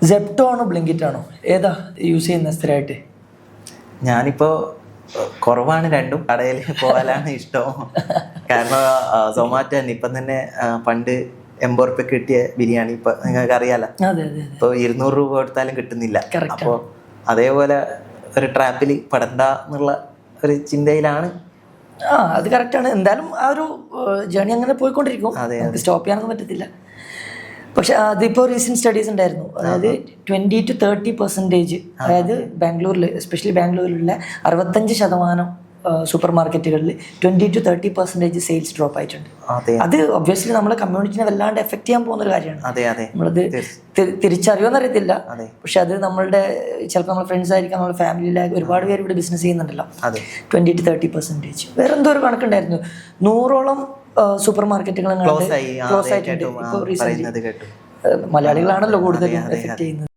Zepto ആണോ Blinkit ആണോ? ഏതാ യൂസ് ചെയ്യുന്ന സ്ഥിരമായിട്ട് ഞാനിപ്പോ കുറവാണ് രണ്ടും കടയിൽ പോകാനാണ് ഇഷ്ടം. കാരണം സൊമാറ്റോ തന്നെ ഇപ്പം തന്നെ പണ്ട് എൺപത് റുപ്യ കിട്ടിയ ബിരിയാണി ഇപ്പൊ നിങ്ങൾക്ക് അറിയാലോ ഇപ്പൊ ഇരുന്നൂറ് രൂപ കൊടുത്താലും കിട്ടുന്നില്ല. അപ്പോ അതേപോലെ ഒരു ട്രാപ്പിൽ പെടണ്ട എന്നുള്ള ഒരു ചിന്തയിലാണ്. ആ അത് കറക്റ്റാണ് എന്തായാലും ആ ഒരു ജേണി അങ്ങനെ പോയിക്കൊണ്ടിരിക്കും. സ്റ്റോപ്പ് ചെയ്യാനൊന്നും പറ്റത്തില്ല. പക്ഷെ അതിപ്പോൾ റീസെന്റ് സ്റ്റഡീസ് ഉണ്ടായിരുന്നു. അതായത് ട്വന്റി ടു തേർട്ടി പെർസെന്റേജ് അതായത് ബാംഗ്ലൂരിൽ എസ്പെഷ്യലി ബാംഗ്ലൂരിലുള്ള അറുപത്തഞ്ച് ശതമാനം സൂപ്പർ മാർക്കറ്റുകളിൽ twenty two thirty percentage sales drop ആയിട്ടുണ്ട്. അതെ. ഒബ്വിയസ്ലി നമ്മളെ കമ്മ്യൂണിറ്റിനെ വല്ലാണ്ട് എഫക്റ്റ് ചെയ്യാൻ പോകുന്ന ഒരു കാര്യമാണ്. നമ്മളത് തിരിച്ചറിയുമെന്ന് അറിയത്തില്ല. പക്ഷെ അത് നമ്മളുടെ ചിലപ്പോൾ നമ്മുടെ ഫ്രണ്ട്സ് ആയിരിക്കാം നമ്മുടെ ഫാമിലിയിലായി ഒരുപാട് പേര് ഇവിടെ ബിസിനസ് ചെയ്യുന്നുണ്ടല്ലോ. ട്വന്റി ടു തേർട്ടി പെർസെന്റേജ് വേറെ എന്തോ ഒരു കണക്കുണ്ടായിരുന്നു. നൂറോളം സൂപ്പർ മാർക്കറ്റുകൾ ക്ലോസ് ആയിട്ടുണ്ട്. ഇപ്പോൾ റീസെന്റ് മലയാളികളാണല്ലോ കൂടുതൽ എഫക്ട് ചെയ്യുന്നത്.